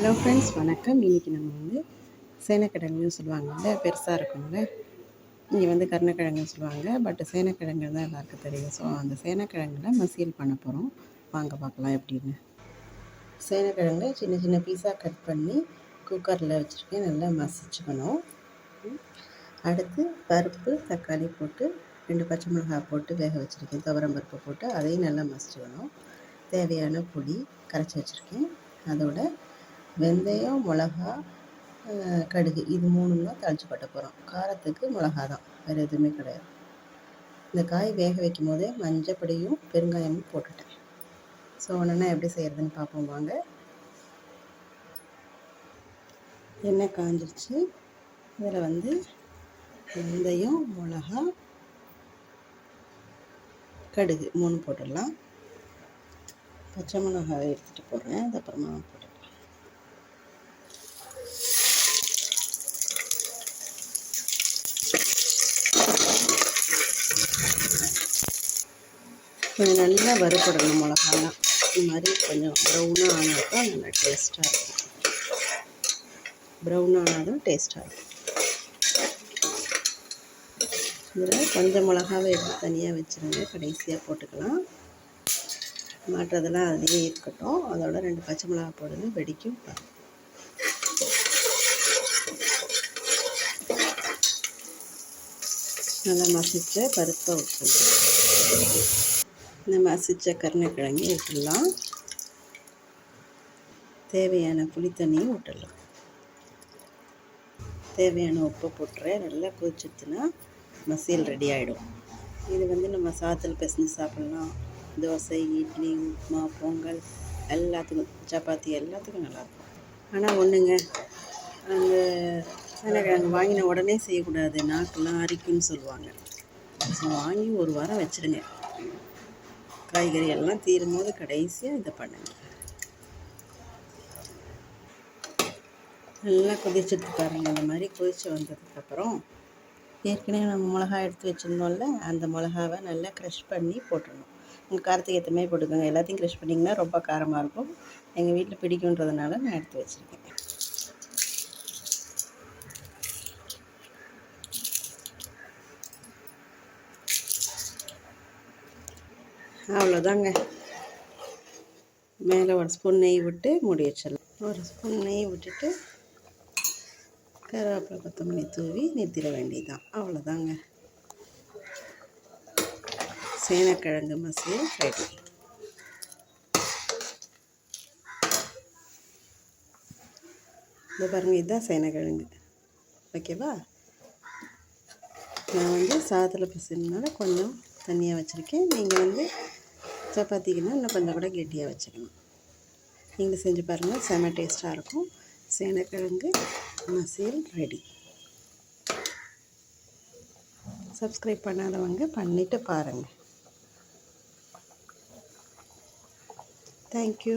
Hello friends வணக்கம். இன்றைக்கி நம்ம வந்து சேனக்கிழங்குன்னு சொல்லுவாங்கல்ல பெருசாக இருக்கும்ல. இங்கே வந்து கருணக்கிழங்குன்னு சொல்லுவாங்க. பட் சேனக்கிழங்கு தான் எல்லாருக்கும் தெரியும். ஸோ அந்த சேனக்கிழங்குல மசியல் பண்ண போகிறோம் வாங்க பார்க்கலாம் எப்படின்னு சேனக்கிழங்கு சின்ன சின்ன பீஸாக கட் பண்ணி குக்கரில் வச்சுருக்கேன். நல்லா மசிச்சுக்கணும். அடுத்து பருப்பு தக்காளி போட்டு ரெண்டு பச்சை மிளகாய் போட்டு வேக வச்சுருக்கேன். துவரம் பருப்பு போட்டு அதையும் நல்லா மசிச்சுக்கணும். தேவையான பொடி கரைச்சி வச்சுருக்கேன். அதோட வெந்தயம் மிளகா கடுகு. இது மூணும் தான் தாளித்து கொட்ட போகிறோம் காரத்துக்கு மிளகா தான். வேறு எதுவுமே கிடையாது. இந்த காய் வேக வைக்கும் போதே மஞ்சப்பொடியும் பெருங்காயமும் போட்டுட்டேன். ஸோ ஒன்றுனா எப்படி செய்கிறதுன்னு பார்ப்போம் வாங்க. எண்ணெய் காஞ்சிருச்சு. இதில் வந்து வெந்தயம் மிளகா கடுகு மூணு போட்டுடலாம். பச்சை மிளகாவை எடுத்துகிட்டு போடுறேன். அது அப்புறமா கொஞ்சம் நல்லா வறுபடணும் மிளகாலாம். இது மாதிரி கொஞ்சம் ப்ரௌனாக ஆனால் தான் நல்லா டேஸ்ட்டாக இருக்கும். ப்ரௌன் ஆனால் தான் டேஸ்ட்டாக இருக்கும். இதில் கொஞ்சம் மிளகாவை எடுத்து தனியாக வச்சுருங்க. கடைசியாக போட்டுக்கலாம். மாட்டுறதெல்லாம் அதுலேயே இருக்கட்டும். அதோட ரெண்டு பச்சை மிளகா போடுங்க. வெடிக்கும் நல்லா மசித்த பருப்பை விட்டுருங்க நம்ம அசிச்ச கருணைக்கிழங்கி விட்டுடலாம் தேவையான புளித்தண்ணியும் விட்டுடலாம் தேவையான உப்பை போட்டுறேன். நல்லா கொதிச்சுட்டுனா மசியல் ரெடி ஆகிடும் இது வந்து நம்ம சாத்தில் பிசைஞ்சு சாப்பிட்லாம். தோசை இட்லி உப்புமா பொங்கல் எல்லாத்துக்கும் சப்பாத்தி எல்லாத்துக்கும் நல்லாயிருக்கும். ஆனால் ஒன்றுங்க அந்த சேனக்கிழங்கு வாங்கின உடனே செய்யக்கூடாது. நாக்கெல்லாம் அரிக்கும்னு சொல்லுவாங்க. ஸோ வாங்கி ஒரு வாரம் வச்சுடுங்க காய்கறி எல்லாம் தீரும் போது கடைசியாக இதை பண்ணுங்கள் நல்லா கொதிச்சுட்டு பாருங்கள் இந்த மாதிரி கொதிச்சு வந்ததுக்கப்புறம் ஏற்கனவே நம்ம மிளகா எடுத்து வச்சுருந்தோம்ல அந்த மிளகாவை நல்லா க்ரஷ் பண்ணி போட்டுடணும். உங்கள் காரத்துக்கு ஏற்ற மாதிரி போட்டுக்கோங்க. எல்லாத்தையும் க்ரஷ் பண்ணிங்கன்னா ரொம்ப காரமாக இருக்கும். எங்கள் வீட்டில் பிடிக்குன்றதுனால நான் எடுத்து வச்சுருக்கேன். அவ்வளோதாங்க. மேலே ஒரு ஸ்பூன் நெய் விட்டு மூடி வச்சிடலாம். ஒரு ஸ்பூன் நெய் விட்டுட்டு கருவேப்பிலை கொத்தமல்லி தூவி நிறுத்திட வேண்டியதுதான். அவ்வளோதாங்க. சேனக்கிழங்கு மசியல் ரெடி. இந்த பாருங்கள் இதுதான் சேனக்கிழங்கு. ஓகேவா? நான் வந்து சாதத்தில் பசினால கொஞ்சம் தண்ணியாக வச்சுருக்கேன். நீங்கள் வந்து சப்பாத்திக்குன்னா இன்னும் கொஞ்சம் கூட கெட்டியாக வச்சுக்கணும். நீங்கள் செஞ்சு பாருங்கள் செம டேஸ்ட்டாக இருக்கும். சேனக்கிழங்கு மசியல் ரெடி. சப்ஸ்கிரைப் பண்ணாதவங்க பண்ணிவிட்டு பாருங்கள் தேங்க்யூ